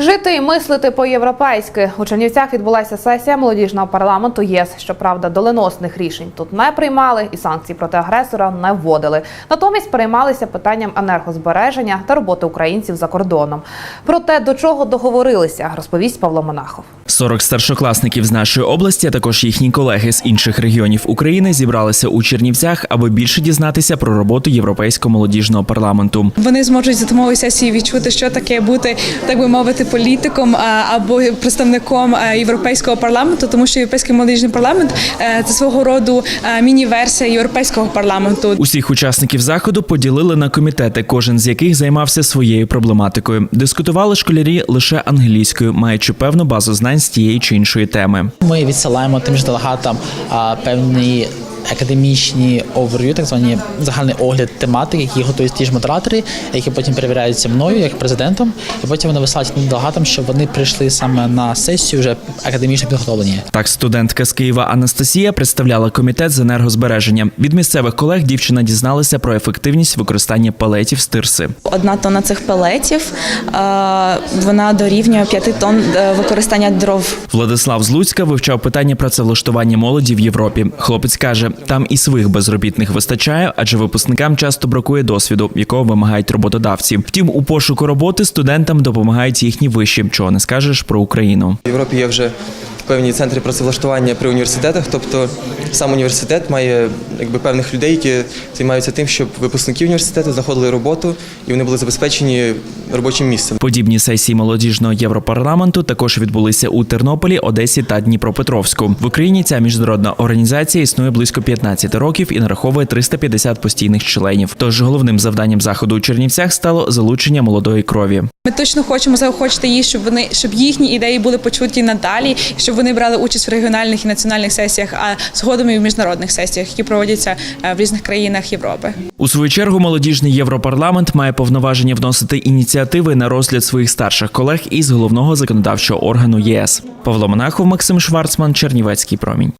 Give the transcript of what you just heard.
Жити і мислити по-європейськи у Чернівцях відбулася сесія молодіжного парламенту ЄС. Щоправда, доленосних рішень тут не приймали і санкцій проти агресора не вводили. Натомість переймалися питанням енергозбереження та роботи українців за кордоном. Про те, до чого договорилися, розповість Павло Монахов. 40 старшокласників з нашої області, а також їхні колеги з інших регіонів України зібралися у Чернівцях, аби більше дізнатися про роботу Європейського молодіжного парламенту. Вони зможуть за домовою сесії відчути, що таке бути, так би мовити, політиком або представником е, європейського парламенту, тому що європейський молодіжний парламент е, це свого роду е, міні-версія європейського парламенту. Усіх учасників заходу поділили на комітети, кожен з яких займався своєю проблематикою. Дискутували школярі лише англійською, маючи певну базу знань з тієї чи іншої теми. Ми відсилаємо тим ж делегатам певні академічні оверв'ю, так звані загальний огляд тематики, які готують ті ж модератори, які потім перевіряються мною як президентом, і потім вони висилають тим делегатам, щоб вони прийшли саме на сесію вже академічно підготовлені. Так, студентка з Києва Анастасія представляла комітет з енергозбереження. Від місцевих колег дівчина дізналася про ефективність використання палетів з тирси. Одна тонна цих пелетів е, вона дорівнює 5 тонн е, використання дров. Владислав з Луцька вивчав питання працевлаштування молоді в Європі. Хлопець каже, там і своїх безробітних вистачає, адже випускникам часто бракує досвіду, якого вимагають роботодавці. Втім, у пошуку роботи студентам допомагають їхні виші, чого не скажеш про Україну. В Європі є вже певні центри працевлаштування при університетах, тобто сам університет має якби певних людей, які займаються тим, щоб випускники університету знаходили роботу і вони були забезпечені робочим місцем. Подібні сесії молодіжного європарламенту також відбулися у Тернополі, Одесі та Дніпропетровську. В Україні ця міжнародна організація існує близько 15 років і нараховує 350 постійних членів. Тож головним завданням заходу у Чернівцях стало залучення молодої крові. Ми точно хочемо заохочити їх, щоб вони щоб їхні ідеї були почуті надалі, щоб вони брали участь в регіональних і національних сесіях, а згодом і в міжнародних сесіях, які проводяться е, в різних країнах Європи. У свою чергу молодіжний європарламент має повноваження вносити ініціативи на розгляд своїх старших колег із головного законодавчого органу ЄС. Павло Монахов, Максим Шварцман, Чернівецький промінь.